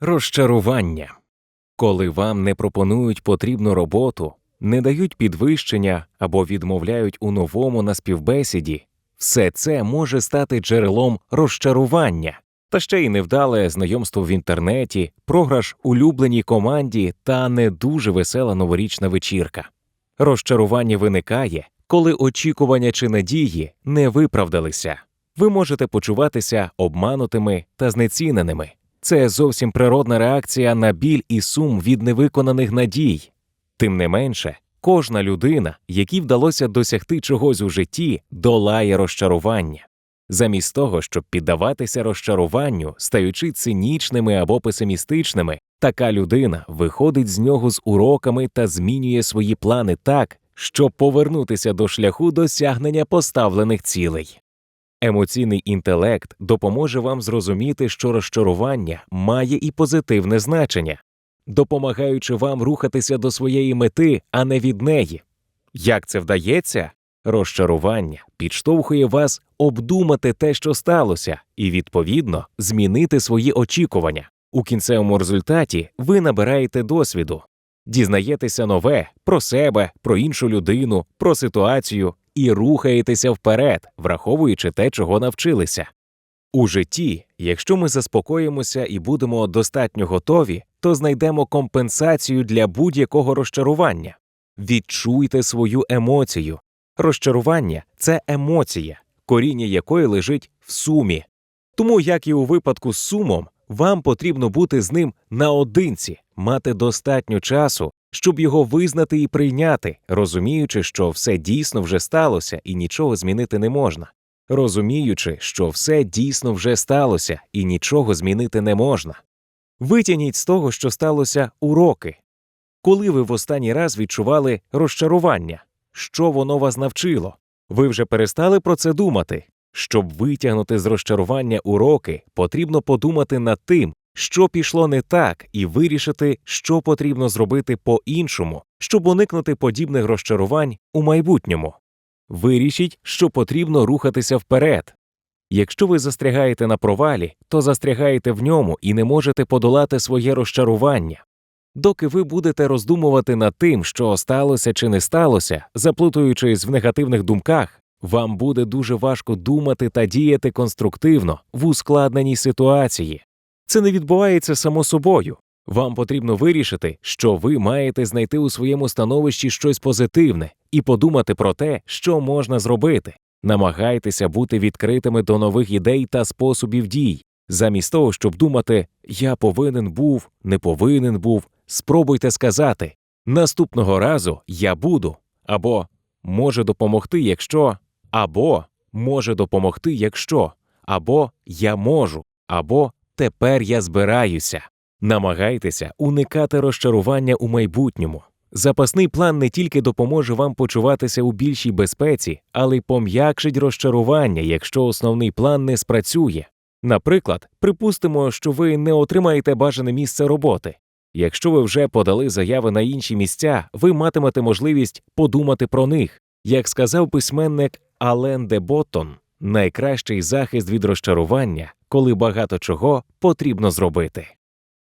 Розчарування. Коли вам не пропонують потрібну роботу, не дають підвищення або відмовляють у новому на співбесіді, все це може стати джерелом розчарування, та ще й невдале знайомство в інтернеті, програш улюбленій команді та не дуже весела новорічна вечірка. Розчарування виникає, коли очікування чи надії не виправдалися. Ви можете почуватися обманутими та знеціненими. Це зовсім природна реакція на біль і сум від невиконаних надій. Тим не менше, кожна людина, якій вдалося досягти чогось у житті, долає розчарування. Замість того, щоб піддаватися розчаруванню, стаючи цинічними або песимістичними, така людина виходить з нього з уроками та змінює свої плани так, щоб повернутися до шляху досягнення поставлених цілей. Емоційний інтелект допоможе вам зрозуміти, що розчарування має і позитивне значення, допомагаючи вам рухатися до своєї мети, а не від неї. Як це вдається? Розчарування підштовхує вас обдумати те, що сталося, і, відповідно, змінити свої очікування. У кінцевому результаті ви набираєте досвіду, дізнаєтеся нове про себе, про іншу людину, про ситуацію і рухаєтеся вперед, враховуючи те, чого навчилися. У житті, якщо ми заспокоїмося і будемо достатньо готові, то знайдемо компенсацію для будь-якого розчарування. Відчуйте свою емоцію. Розчарування це емоція, коріння якої лежить в сумі. Тому, як і у випадку з сумом, вам потрібно бути з ним наодинці, мати достатньо часу, щоб його визнати і прийняти, розуміючи, що все дійсно вже сталося і нічого змінити не можна, розуміючи, що все дійсно вже сталося і нічого змінити не можна. Витягніть з того, що сталося, уроки. Коли ви в останній раз відчували розчарування, що воно вас навчило? Ви вже перестали про це думати. Щоб витягнути з розчарування уроки, потрібно подумати над тим, що пішло не так, і вирішити, що потрібно зробити по-іншому, щоб уникнути подібних розчарувань у майбутньому. Вирішіть, що потрібно рухатися вперед. Якщо ви застрягаєте на провалі, то застрягаєте в ньому і не можете подолати своє розчарування. Доки ви будете роздумувати над тим, що сталося чи не сталося, заплутуючись в негативних думках, вам буде дуже важко думати та діяти конструктивно в ускладненій ситуації. Це не відбувається само собою. Вам потрібно вирішити, що ви маєте знайти у своєму становищі щось позитивне і подумати про те, що можна зробити. Намагайтеся бути відкритими до нових ідей та способів дій. Замість того, щоб думати я повинен був, не повинен був, спробуйте сказати наступного разу я буду, або може допомогти, якщо, або може допомогти, якщо, або я можу, або тепер я збираюся. Намагайтеся уникати розчарування у майбутньому. Запасний план не тільки допоможе вам почуватися у більшій безпеці, але й пом'якшить розчарування, якщо основний план не спрацює. Наприклад, припустимо, що ви не отримаєте бажане місце роботи. Якщо ви вже подали заяви на інші місця, ви матимете можливість подумати про них. Як сказав письменник Ален де Боттон, найкращий захист від розчарування, коли багато чого потрібно зробити.